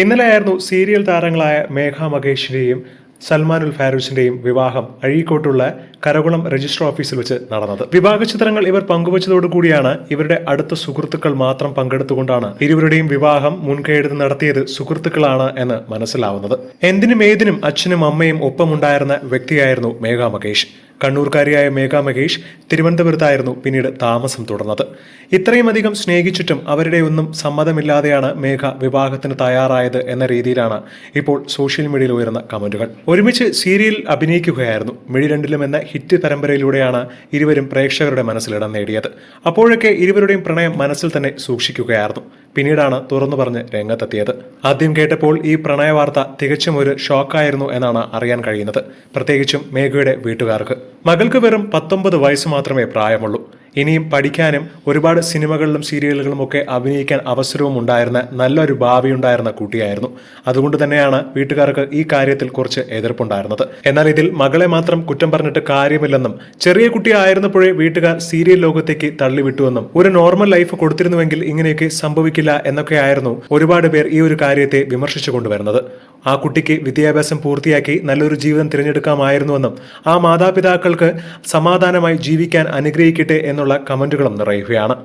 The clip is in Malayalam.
ഇന്നലെയായിരുന്നു സീരിയൽ താരങ്ങളായ മേഘ മകേഷിന്റെയും സൽമാനുൽ ഫാരൂസിന്റെയും വിവാഹം അഴീക്കോട്ടുള്ള കരകുളം രജിസ്റ്റർ ഓഫീസിൽ വെച്ച് നടന്നത്. വിവാഹ ചിത്രങ്ങൾ ഇവർ പങ്കുവച്ചതോടുകൂടിയാണ് ഇവരുടെ അടുത്ത സുഹൃത്തുക്കൾ മാത്രം പങ്കെടുത്തുകൊണ്ടാണ് ഇരുവരുടെയും വിവാഹം മുൻകൈയെടുത്ത് നടത്തിയത് സുഹൃത്തുക്കളാണ് എന്ന് മനസ്സിലാവുന്നത്. എന്തിനും ഏതിനും അച്ഛനും അമ്മയും ഒപ്പമുണ്ടായിരുന്ന വ്യക്തിയായിരുന്നു മേഘ മകേഷ് കണ്ണൂർക്കാരിയായ മേഘ മഹേഷ് തിരുവനന്തപുരത്തായിരുന്നു പിന്നീട് താമസം തുടർന്നത്. ഇത്രയും അധികം സ്നേഹിച്ചിട്ടും അവരുടെ ഒന്നും സമ്മതമില്ലാതെയാണ് മേഘ വിവാഹത്തിന് തയ്യാറായത് എന്ന രീതിയിലാണ് ഇപ്പോൾ സോഷ്യൽ മീഡിയയിൽ ഉയർന്ന കമന്റുകൾ. ഒരുമിച്ച് സീരിയൽ അഭിനയിക്കുകയായിരുന്നു. മിഴി രണ്ടിലും എന്ന ഹിറ്റ് പരമ്പരയിലൂടെയാണ് ഇരുവരും പ്രേക്ഷകരുടെ മനസ്സിലിടം നേടിയത്. അപ്പോഴൊക്കെ ഇരുവരുടെയും പ്രണയം മനസ്സിൽ തന്നെ സൂക്ഷിക്കുകയായിരുന്നു. പിന്നീടാണ് തുറന്നു പറഞ്ഞ് രംഗത്തെത്തിയത്. ആദ്യം കേട്ടപ്പോൾ ഈ പ്രണയ വാർത്ത തികച്ചും ഒരു ഷോക്കായിരുന്നു എന്നാണ് അറിയാൻ കഴിയുന്നത്. പ്രത്യേകിച്ചും മേഘയുടെ വീട്ടുകാർക്ക്. മകൾക്ക് വെറും പത്തൊമ്പത് വയസ്സ് മാത്രമേ പ്രായമുള്ളൂ. ഇനിയും പഠിക്കാനും ഒരുപാട് സിനിമകളിലും സീരിയലുകളും ഒക്കെ അഭിനയിക്കാൻ അവസരവും ഉണ്ടായിരുന്ന നല്ലൊരു ഭാവി ഉണ്ടായിരുന്ന കുട്ടിയായിരുന്നു. അതുകൊണ്ട് തന്നെയാണ് വീട്ടുകാർക്ക് ഈ കാര്യത്തിൽ കുറച്ച് എതിർപ്പുണ്ടായിരുന്നത്. എന്നാൽ ഇതിൽ മകളെ മാത്രം കുറ്റം പറഞ്ഞിട്ട് കാര്യമില്ലെന്നും ചെറിയ കുട്ടിയായിരുന്നപ്പോഴേ വീട്ടുകാർ സീരിയൽ ലോകത്തേക്ക് തള്ളിവിട്ടുവെന്നും ഒരു നോർമൽ ലൈഫ് കൊടുത്തിരുന്നുവെങ്കിൽ ഇങ്ങനെയൊക്കെ സംഭവിക്കില്ല എന്നൊക്കെയായിരുന്നു ഒരുപാട് പേർ ഈ ഒരു കാര്യത്തെ വിമർശിച്ചു കൊണ്ടുവരുന്നത്. ആ കുട്ടിക്ക് വിദ്യാഭ്യാസം പൂർത്തിയാക്കി നല്ലൊരു ജീവിതം തിരഞ്ഞെടുക്കാമായിരുന്നുവെന്നും ആ മാതാപിതാക്കൾക്ക് സമാധാനമായി ജീവിക്കാൻ അനുഗ്രഹിക്കട്ടെ എന്നുള്ള കമന്റുകളും നിറയുകയാണ്